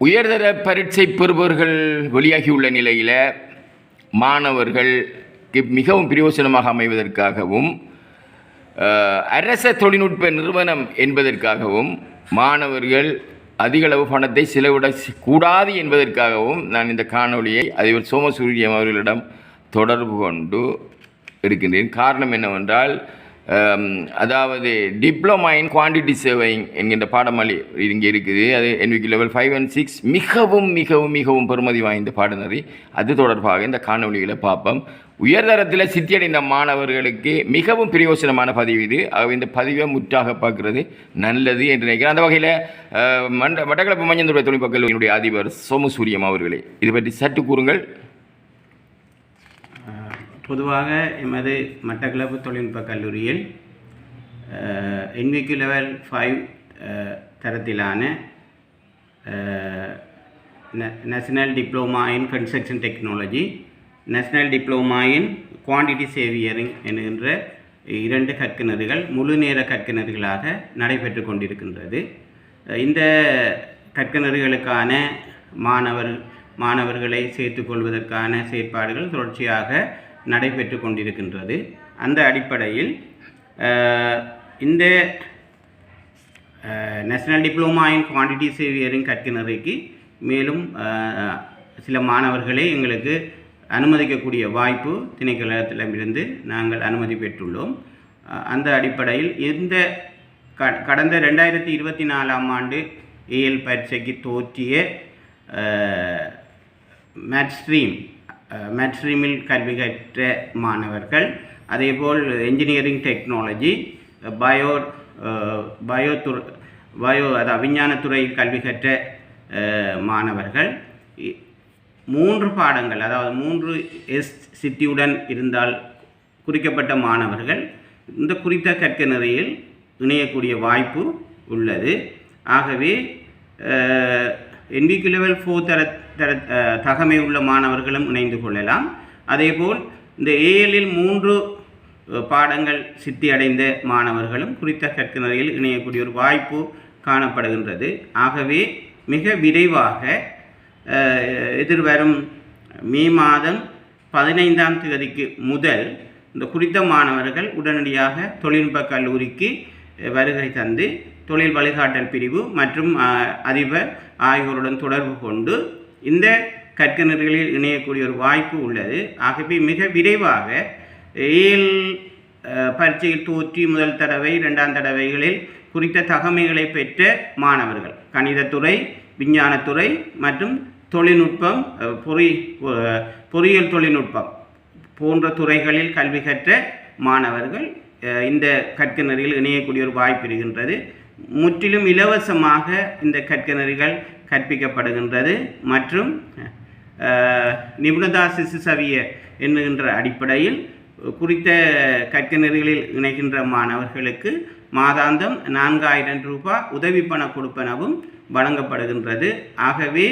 உயர்தர பரீட்சை பெறுபவர்கள் வெளியாகியுள்ள நிலையில் மாணவர்களுக்கு மிகவும் பிரயோசனமாக அமைவதற்காகவும் அரச தொழில்நுட்ப நிறுவனம் என்பதற்காகவும் மாணவர்கள் அதிகளவு பணத்தை செலவிட கூடாது என்பதற்காகவும் நான் இந்த காணொளியை அதிபர் சோமசூரியம் அவர்களிடம் தொடர்பு கொண்டு இருக்கின்றேன். காரணம் என்னவென்றால் அதாவது டிப்ளமா இன் குவான்டிட்டி சேவைங் என்கின்ற பாடமொழி இங்கே இருக்குது. அது NVQ level five and six மிகவும் மிகவும் மிகவும் பெருமதி வாய்ந்த பாடநெறி. அது தொடர்பாக இந்த காணொளிகளை பார்ப்போம். உயர்தரத்தில் சித்தியடைந்த மாணவர்களுக்கு மிகவும் பிரயோசனமான பதிவு இது. ஆகவே இந்த பதிவை முற்றாக பார்க்கிறது. நல்லது என்று நினைக்கிறேன். அந்த வகையில் மண்ட மட்டக்களப்பு மஞ்சள் தொழில்நுட்ப கல்லூரியினுடைய அதிபர் சோமசூரியம் அவர்களே இது பற்றி சற்று கூறுங்கள். பொதுவாக எமது மட்டக்களப்பு தொழில்நுட்ப கல்லூரியில் என்விக்கு லெவல் ஃபைவ் தரத்திலான national diploma in construction technology national diploma in quantity surveying என்கின்ற இரண்டு கற்கிணறுகள் முழு நேர கற்கிணறுகளாக நடைபெற்று கொண்டிருக்கின்றது. இந்த கற்கிணறுகளுக்கான மாணவர் மாணவர்களை சேர்த்துக்கொள்வதற்கான செயற்பாடுகள் தொடர்ச்சியாக நடைபெற்று கொண்டிருக்கின்றது. அந்த அடிப்படையில் இந்த national diploma in quantity surveying கற்கிணறைக்கு மேலும் சில மாணவர்களை எங்களுக்கு அனுமதிக்கக்கூடிய வாய்ப்பு திணைக்களத்திடமிருந்து நாங்கள் அனுமதி பெற்றுள்ளோம். அந்த அடிப்படையில் இந்த க கடந்த ரெண்டாயிரத்தி இருபத்தி நாலாம் ஆண்டு ஏஎல் பரீட்சைக்கு தோற்றிய மேட்ச் ஸ்ட்ரீம் மேட்ஸ்ட்ரீமில் கல்வி கற்ற மாணவர்கள் அதேபோல் என்ஜினியரிங் டெக்னாலஜி பயோ பயோ துறை பயோ அதாவது விஞ்ஞானத்துறையில் கல்வி கற்ற மாணவர்கள். மூன்று பாடங்கள் அதாவது மூன்று எஸ் சிட்டியுடன் இருந்தால் குறிக்கப்பட்ட மாணவர்கள். இந்த குறித்த கற்க நிறையில் இணையக்கூடிய வாய்ப்பு உள்ளது. ஆகவே என்விக்கு லெவல் ஃபோர் தர தர தகமை உள்ள மாணவர்களும் இணைந்து கொள்ளலாம். அதேபோல் இந்த ஏஎல்லில் மூன்று பாடங்கள் சித்தி அடைந்த மாணவர்களும் குறித்த கற்க நிலையில் இணையக்கூடிய ஒரு வாய்ப்பு காணப்படுகின்றது. ஆகவே மிக விரைவாக எதிர்வரும் மே மாதம் பதினைந்தாம் தேதிக்கு முதல் இந்த குறித்த மாணவர்கள் உடனடியாக தொழில்நுட்ப கல்லூரிக்கு வருகை தந்து தொழில் வழிகாட்டல் பிரிவு மற்றும் அதிபர் ஆகியோருடன் தொடர்பு கொண்டு இந்த கற்கனர்களில் இணையக்கூடிய ஒரு வாய்ப்பு உள்ளது. ஆகவே மிக விரைவாக ஏல் பரீட்சையில் தோற்றி முதல் தடவை இரண்டாம் தடவைகளில் குறித்த தகமைகளை பெற்ற மாணவர்கள். கணிதத்துறை விஞ்ஞானத்துறை மற்றும் தொழில்நுட்பம் பொறி பொறியியல் தொழில்நுட்பம் போன்ற துறைகளில் கல்வி கற்ற மாணவர்கள் இந்த கற்கிணறில் இணையக்கூடிய ஒரு வாய்ப்பு இருக்கின்றது. முற்றிலும் இலவசமாக இந்த கற்கனறிகள் கற்பிக்கப்படுகின்றது மற்றும் நிபுணதா சிசு சவிய என்கின்ற அடிப்படையில் குறித்த கற்கனறிகளில் இணைகின்ற மாணவர்களுக்கு மாதாந்தம் நான்காயிரம் ரூபாய் உதவி பண கொடுப்பனவும் வழங்கப்படுகின்றது. ஆகவே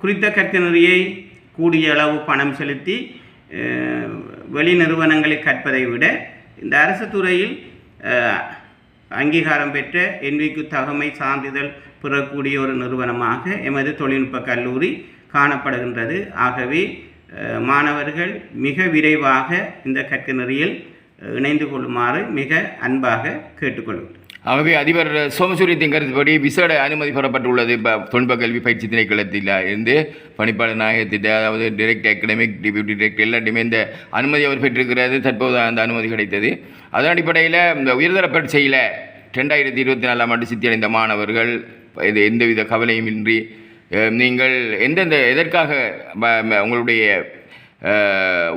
குறித்த கற்கனறியை கூடிய அளவு பணம் செலுத்தி வெளி நிறுவனங்களில் கற்பதை விட இந்த அரசு துறையில் அங்கீகாரம் பெற்ற என்விக்கு தகமை சான்றிதழ் பெறக்கூடிய ஒரு நிறுவனமாக எமது தொழில்நுட்ப கல்லூரி காணப்படுகின்றது. ஆகவே மாணவர்கள் மிக விரைவாக இந்த கற்கிணறியில் நெறியில் இணைந்து கொள்ளுமாறு மிக அன்பாக கேட்டுக்கொள்கிறேன். ஆகவே அதிபர் சோமசூரியத்தின் கருத்துப்படி விசேட அனுமதி பெறப்பட்டுள்ளது. இப்போ தொழில்நுட்ப கல்வி பயிற்சி திணைக்களத்தில் இருந்து பணிப்பாளர் நாயகத்திட்ட அதாவது டிரெக்ட் அகடமிக் டிபியூட்டி டிரெக்ட் எல்லாத்தையுமே இந்த அனுமதி அவர் பெற்றிருக்கிறது தற்போது அந்த அனுமதி கிடைத்தது. அதன் அடிப்படையில் இந்த உயர்தர பரீட்சையில் ரெண்டாயிரத்தி இருபத்தி நாலாம் ஆண்டு சித்தியடைந்த மாணவர்கள் இது எந்தவித கவலையும் இன்றி நீங்கள் எந்தெந்த எதற்காக உங்களுடைய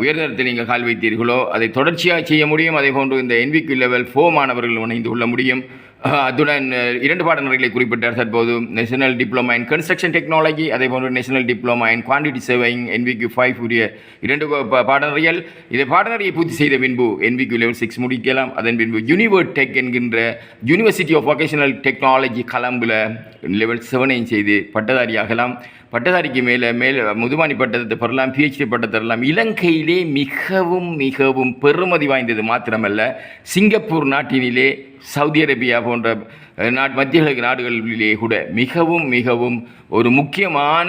உயர்தரத்தில் நீங்கள் கால் வைத்தீர்களோ அதை தொடர்ச்சியாக செய்ய முடியும். அதே போன்று இந்த என்விக்யூ லெவல் ஃபோ மாணவர்கள் இணைந்து கொள்ள முடியும். அத்துடன் இரண்டு பாடநெறிகளை குறிப்பிட்டார். தற்போது national diploma in construction technology அதே போன்று national diploma in quantity surveying NVQ five உரிய இரண்டு பாடநெறிகள். இதை பாடநெறியை பூர்த்தி செய்த பின்பு என்விக்யூ லெவல் சிக்ஸ் முடிக்கலாம். அதன் பின்பு யூனிவர்ட் டெக் என்கின்ற யூனிவர்சிட்டி ஆஃப் வொகேஷனல் டெக்னாலஜி கலம்பில் லெவல் செவனையும் செய்து பட்டதாரியாகலாம். பட்டதாரிக்கு மேலே மேலே முதுமானி பட்டத்தை பெறலாம் பிஹெச்டி பட்டத்தை பெறலாம் இலங்கையிலே மிகவும் மிகவும் பெருமதி வாய்ந்தது மாத்திரமல்ல. சிங்கப்பூர் நாட்டினிலே சவுதி அரேபியா போன்ற நாட் மத்திய கிழக்கு நாடுகளிலே கூட மிகவும் மிகவும் ஒரு முக்கியமான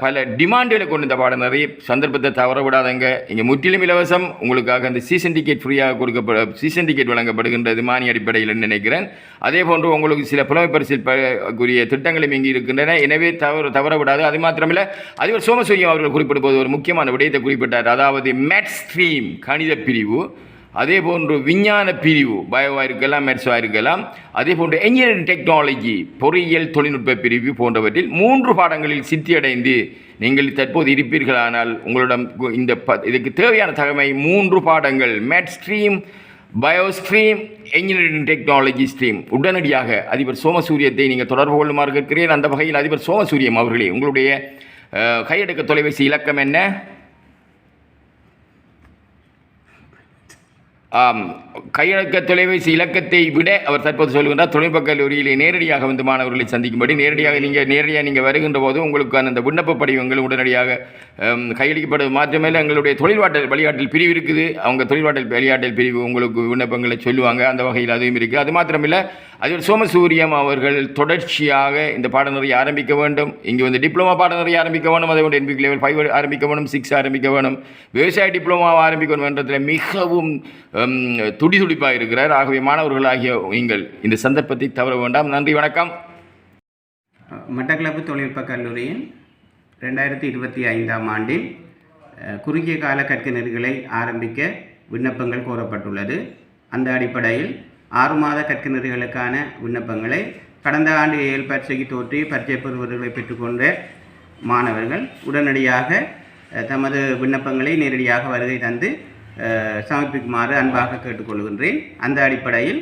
பல டிமாண்டுகளை கொண்டு இந்த பாடம் நிறைய சந்தர்ப்பத்தை தவற விடாதங்க. இங்கே முற்றிலும் இலவசம். உங்களுக்காக அந்த சீசன் டிக்கெட் ஃப்ரீயாக கொடுக்கப்பட சீசன் டிக்கெட் வழங்கப்படுகின்றது மானிய அடிப்படையில் நினைக்கிறேன். அதே போன்று உங்களுக்கு சில புலமை பரிசில் கூடிய திட்டங்களும் இங்கே இருக்கின்றன. எனவே தவறு தவற விடாது. அது மாத்திரமில்லை அதிபர் சோமசூரியம் அவர்கள் குறிப்பிடும்போது ஒரு முக்கியமான விடயத்தை குறிப்பிட்டார். அதாவது மேட்ஸ் ஸ்ட்ரீம் கணித பிரிவு அதே போன்று விஞ்ஞான பிரிவு பயோவாக இருக்கலாம் மெட்ஸாக இருக்கலாம் அதே போன்று என்ஜினியரிங் டெக்னாலஜி பொறியியல் தொழில்நுட்ப பிரிவு போன்றவற்றில் மூன்று பாடங்களில் சித்தியடைந்து நீங்கள் தற்போது இருப்பீர்களானால் உங்களிடம் இந்த ப இதுக்கு தேவையான தகமை மூன்று பாடங்கள். Math stream bio stream engineering technology stream உடனடியாக அதிபர் சோமசூரியத்தை நீங்கள் தொடர்பு கொள்ளுமாறு கேட்கிறேன். அந்த வகையில் அதிபர் சோமசூரியம் அவர்களே உங்களுடைய கையெடுக்க தொலைபேசி இலக்கம் என்ன? ஆம் கையடக்க தொலைபேசி இலக்கத்தை விட அவர் தற்போது சொல்கின்றார் தொழில்நுட்ப கல்லூரியிலே நேரடியாக வந்து மாணவர்களை சந்திக்கும்படி நேரடியாக நீங்கள் நேரடியாக நீங்கள் வருகின்ற போது உங்களுக்கான அந்த விண்ணப்ப படிவங்கள் உடனடியாக கையளிக்கப்படும் கையளிக்கப்படுவது. மாத்திரமல்ல எங்களுடைய தொழில்வாட்டல் வழிகாட்டல் பிரிவு இருக்குது. அவங்க தொழில்வாட்டல் வழிகாட்டல் பிரிவு உங்களுக்கு விண்ணப்பங்களை சொல்லுவாங்க. அந்த வகையில் அதுவும் இருக்குது. அது மாத்திரமில்லை அதில் சோமசூரியம் அவர்கள் தொடர்ச்சியாக இந்த பாடநெறி ஆரம்பிக்க வேண்டும். இங்கே வந்து டிப்ளமா பாடநெறி ஆரம்பிக்க வேணும் அதை விட என்பிக் லெவல் ஃபைவ் ஆரம்பிக்க வேணும் சிக்ஸ் ஆரம்பிக்க வேணும் விவசாய டிப்ளமா ஆரம்பிக்க வேணும் என்றதில் மிகவும் துடி துடிப்பாக இருக்கிறார். ஆகவே மாணவர்களாகிய நீங்கள் இந்த சந்தர்ப்பத்தை தவற வேண்டாம். நன்றி வணக்கம். மட்டக்களப்பு தொழில்நுட்ப கல்லூரியின் ரெண்டாயிரத்தி இருபத்தி ஐந்தாம் ஆண்டில் குறுகிய கால கற்கிணர்களை ஆரம்பிக்க விண்ணப்பங்கள் கோரப்பட்டுள்ளது. அந்த அடிப்படையில் ஆறு மாத கற்கிணர்களுக்கான விண்ணப்பங்களை கடந்த ஆண்டு ஏழு பரீட்சைக்கு தோற்றி பரீட்சை பெறுவர்களை பெற்றுக்கொண்ட மாணவர்கள் உடனடியாக தமது விண்ணப்பங்களை நேரடியாக வருகை தந்து சமர்ப்பிக்குமாறு அன்பாக கேட்டுக்கொள்கின்றேன். அந்த அடிப்படையில்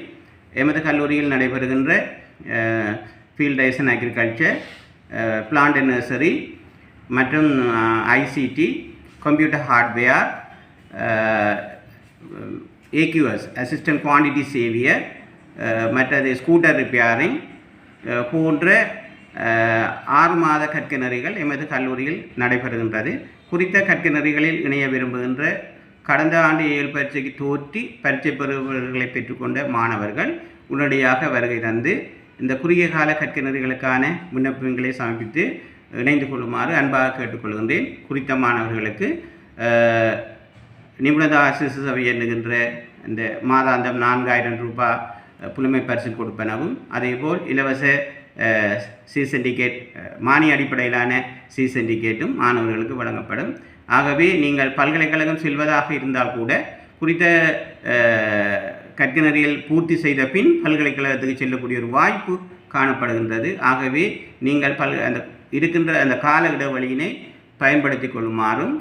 எமது கல்லூரியில் நடைபெறுகின்ற ஃபீல்ட் ஐசன் அக்ரிகல்ச்சர் பிளான்ட் நர்சரி மற்றும் ICT computer hardware AQS assistant quantity surveyor மற்றது ஸ்கூட்டர் ரிப்பேரிங் போன்ற ஆறு மாத கற்கிணறிகள் எமது கல்லூரியில் நடைபெறுகின்றது. குறித்த கற்கிணறிகளில் இணைய விரும்புகின்ற கடந்த ஆண்டு இயல் பரீட்சைக்கு தோற்றி பரீட்சை பெறுபவர்களை பெற்றுக்கொண்ட மாணவர்கள் உடனடியாக வருகை தந்து இந்த குறுகிய கால கற்கிணறுகளுக்கான விண்ணப்பங்களை சமர்ப்பித்து இணைந்து கொள்ளுமாறு அன்பாக கேட்டுக்கொள்கின்றேன். குறித்த மாணவர்களுக்கு நிபுணத நிபுணதா சிசு சபை என்கின்ற இந்த மாதாந்தம் நான்காயிரம் ரூபாய் புலமை பரிசு கொடுப்பனவும் அதேபோல் இலவச சி சென்டிகேட் மானிய அடிப்படையிலான சி சென்டிகேட்டும் மாணவர்களுக்கு வழங்கப்படும். ஆகவே நீங்கள் பல்கலைக்கழகம் செல்வதாக இருந்தால் கூட குறித்த அஹ், பூர்த்தி செய்த பின் பல்கலைக்கழகத்துக்கு செல்லக்கூடிய ஒரு வாய்ப்பு காணப்படுகின்றது. ஆகவே நீங்கள் பல் அந்த இருக்கின்ற அந்த கால இடைவெளியினை பயன்படுத்தி கொள்ளுமாறும்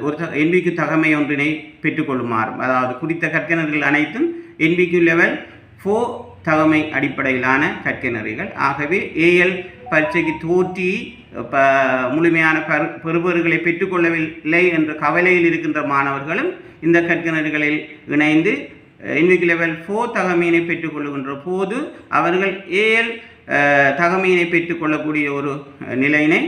ஒரு த என்பிக்கு தகமை ஒன்றினை பெற்றுக்கொள்ளுமாறும் அதாவது குறித்த கற்கிணறுகள் அனைத்தும் என்பிக்கு லெவல் ஃபோர் தகமை அடிப்படையிலான கற்கனறிகள். ஆகவே ஏஎல் பரீட்சைக்கு தோற்றி ப முழுமையான பெறு பெறுபவர்களை பெற்றுக்கொள்ளவில்லை என்ற கவலையில் இருக்கின்ற மாணவர்களும் இந்த கற்கிணறுகளில் இணைந்து இன்றைக்கு லெவல் ஃபோர் தகமையினை பெற்றுக்கொள்ளுகின்ற போது அவர்கள் ஏஎல் தகமையினை பெற்றுக்கொள்ளக்கூடிய ஒரு நிலையினை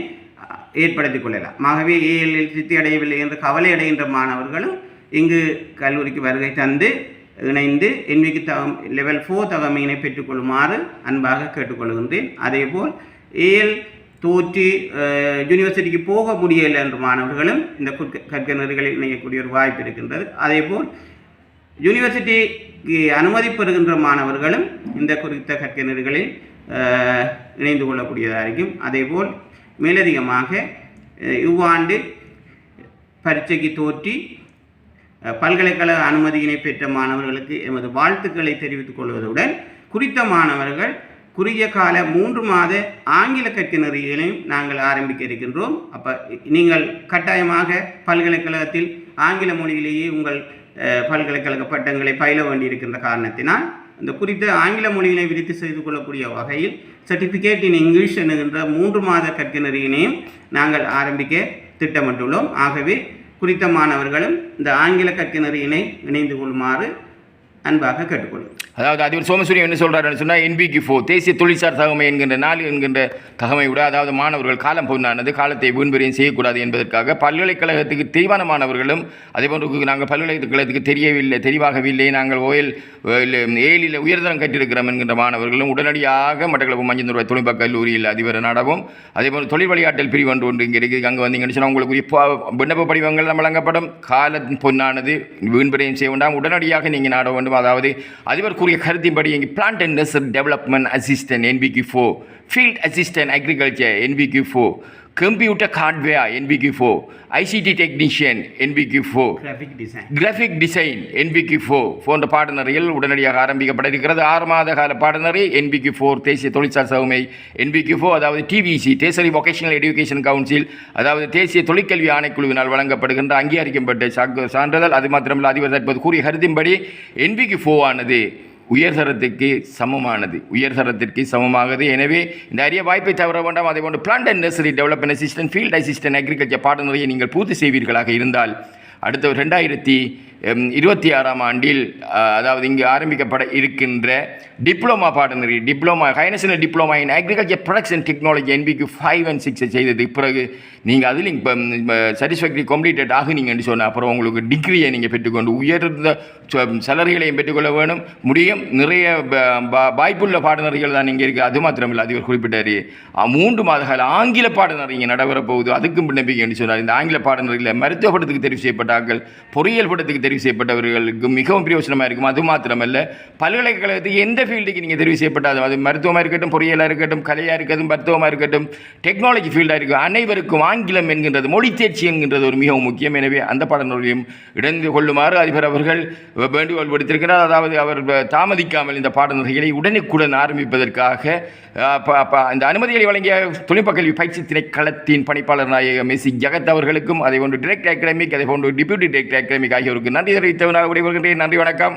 ஏற்படுத்திக் கொள்ளலாம். ஆகவே ஏஎல்லில் சித்தி அடையவில்லை என்று கவலை அடைகின்ற மாணவர்களும் இங்கு கல்லூரிக்கு வருகை தந்து இணைந்து என்விக்கு தகம் லெவல் ஃபோர் தகமையினை பெற்றுக்கொள்ளுமாறு அன்பாக கேட்டுக்கொள்கின்றேன். அதேபோல் ஏஎல் தோற்றி யூனிவர்சிட்டிக்கு போக முடியலை என்ற மாணவர்களும் இந்த கற்க நெறிகளில் இணையக்கூடிய ஒரு வாய்ப்பு இருக்கின்றது. அதேபோல் யூனிவர்சிட்டிக்கு அனுமதி பெறுகின்ற மாணவர்களும் இந்த குறித்த கற்க நெறிகளில் இணைந்து கொள்ளக்கூடியதாக இருக்கும் அதேபோல் மேலதிகமாக இவ்வாண்டு பரீட்சைக்கு தோற்றி பல்கலைக்கழக அனுமதியினை பெற்ற மாணவர்களுக்கு எமது வாழ்த்துக்களை தெரிவித்துக் கொள்வதுடன் குறித்த மாணவர்கள் குறுகிய கால மூன்று மாத ஆங்கில கற்கிணறிகளையும் நாங்கள் ஆரம்பிக்க இருக்கின்றோம். அப்போ நீங்கள் கட்டாயமாக பல்கலைக்கழகத்தில் ஆங்கில மொழியிலேயே உங்கள் பல்கலைக்கழக பட்டங்களை பயில வேண்டியிருக்கின்ற காரணத்தினால் இந்த குறித்த ஆங்கில மொழியினை விருத்தி செய்து கொள்ளக்கூடிய வகையில் சர்டிஃபிகேட் இன் இங்கிலீஷ் என்கின்ற மூன்று மாத கற்கிணறியினையும் நாங்கள் ஆரம்பிக்க திட்டமிட்டுள்ளோம். ஆகவே குறித்த மாணவர்களும் இந்த ஆங்கில கற்கிணறியினை இணைந்து கொள்ளுமாறு அன்பாக கேட்டுக்கொள்ளும் அதாவது அதிபர் சோமசூரியன் என்ன சொல்கிறாருன்னு சொன்னால் என்பிக்கு ஃபோ தேசிய தொழிற்சார் தகமை என்கின்ற நாள் என்கின்ற தகமை விட அதாவது மாணவர்கள் காலம் பொண்ணானது காலத்தை வீண்பெறியும் செய்யக்கூடாது என்பதற்காக பல்கலைக்கழகத்துக்கு தெளிவான மாணவர்களும் அதே போன்று நாங்கள் பல்கலைக்கழகத்துக்கு தெரியவில்லை தெளிவாகவில்லை நாங்கள் ஓயல் ஏழில் உயர்தரம் கற்றிருக்கிறோம் என்கின்ற மாணவர்களும் உடனடியாக மட்டக்களப்பு மஞ்சள் ரூபாய் தொழில்நுட்ப கல்லூரியில் அதிபர் நடவும் அதே போன்று தொழில் வழிகாட்டல் பிரிவு ஒன்று ஒன்று இங்கே இருக்குது அங்கே வந்தீங்கன்னு சொன்னால் உங்களுக்கு இப்போ விண்ணப்ப படிவங்கள் நம்ம வழங்கப்படும். காலம் பொன்னானது வீண்பெறியும் செய்ய வேண்டாம் உடனடியாக நீங்கள் நாட வேண்டும். அதாவது அதிபர் கூறிய கருத்தின்படி இங்கே plant and nursery development assistant NVQ four field assistant agriculture NVQ four computer hardware என்பிக்கு ஃபோ ICT technician NVQ four graphic design graphic design NVQ four போன்ற பாடநெறிகள் உடனடியாக ஆரம்பிக்கப்பட இருக்கிறது. ஆறு மாத கால பாடநெறி என்பிக்கு ஃபோர் தேசிய தொழிற்சார் சௌமை என்பிக்கு ஃபோ அதாவது TVEC tertiary vocational education council அதாவது தேசிய தொழிற்கல்வி ஆணைக்குழுவினால் வழங்கப்படுகின்ற அங்கீகரிக்கப்பட்ட சான்றிதழ். அது மாத்திரமல்ல அதிபர் தற்போது கூறிய கருத்தின்படி என்பிக்கு ஃபோ ஆனது உயர்தரத்துக்கு சமமானது. உயர்தரத்திற்கு சமமானது எனவே இந்த அரிய வாய்ப்பை தவற வேண்டாம். அதே போன்று plant and nursery development assistant field assistant agriculture பாடநெறியை நீங்கள் பூர்த்தி செய்வீர்களாக இருந்தால் அடுத்த ரெண்டாயிரத்தி இருபத்தி ஆறாம் ஆண்டில் அதாவது இங்கு ஆரம்பிக்கப்பட இருக்கின்ற டிப்ளமா பாடநெறி diploma higher national diploma in agriculture production technology NVQ five and சிக்ஸை செய்தது. பிறகு நீங்கள் அதில் இப்போ சாட்டிஸ்ஃபேக்டரி கம்ப்ளீட்டட் ஆகுனீங்கன்னு சொன்ன அப்புறம் உங்களுக்கு டிகிரியை நீங்கள் பெற்றுக்கொண்டு உயர்ந்த சலரிகளையும் பெற்றுக்கொள்ள வேணும். முடியும். நிறைய வாய்ப்புள்ள பாடநெறிகள் தான் இங்கே இருக்குது அது மாத்திரமில்லை. அதிபர் குறிப்பிட்டார். மூன்று மாத கால ஆங்கில பாடநெறி இங்கே நடைபெற போகுது. அதுக்கும் நம்பிக்கை சொன்னார். இந்த ஆங்கில பாடநெறியில் மருத்துவ படத்துக்கு தெரிவு செய்யப்பட்டார்கள் பொறியியல் படத்துக்கு தெரிவு செய்யப்பட்டவர்களுக்கு மிகவும் பிரயோஜனமாக இருக்கும். அது மாத்திரமல்ல பல்கலைக்கழகத்துக்கு எந்த ஃபீல்டுக்கு நீங்கள் தெரிவு செய்யப்பட்டாலும் அது மருத்துவமாக இருக்கட்டும் பொறியியலாக இருக்கட்டும் கலையாக இருக்கட்டும் மருத்துவமாக இருக்கட்டும் டெக்னாலஜி ஃபீல்டாக இருக்கும் அனைவருக்கும் ஆங்கிலம் என்கின்றது மொழி தேர்ச்சி என்கின்றது ஒரு மிகவும் முக்கியம். எனவே அந்த பாடநூலையும் இணைந்து கொள்ளுமாறு அதிபர் அவர்கள் வேண்டுகோள் விடுத்திருக்கிறார். அதாவது அவர் தாமதிக்காமல் இந்த பாடநூல்களை உடனுக்குடன் ஆரம்பிப்பதற்காக இந்த அனுமதிகளை வழங்கிய தொழில்நுட்ப கல்வி பயிற்சி திணைக்களத்தின் பணிப்பாளர் நாயக மெஸ்ஸி ஜெகத் அவர்களுக்கும் அதை போன்று டிரெக்ட் அகாடமிக் அதை போன்று டிப்யூட்டி டிரெக்டர் அகாடமிக் ஆகியோருக்கு நன்றி தெரிவித்தவனாக விடைபெறுகின்றேன். நன்றி வணக்கம்.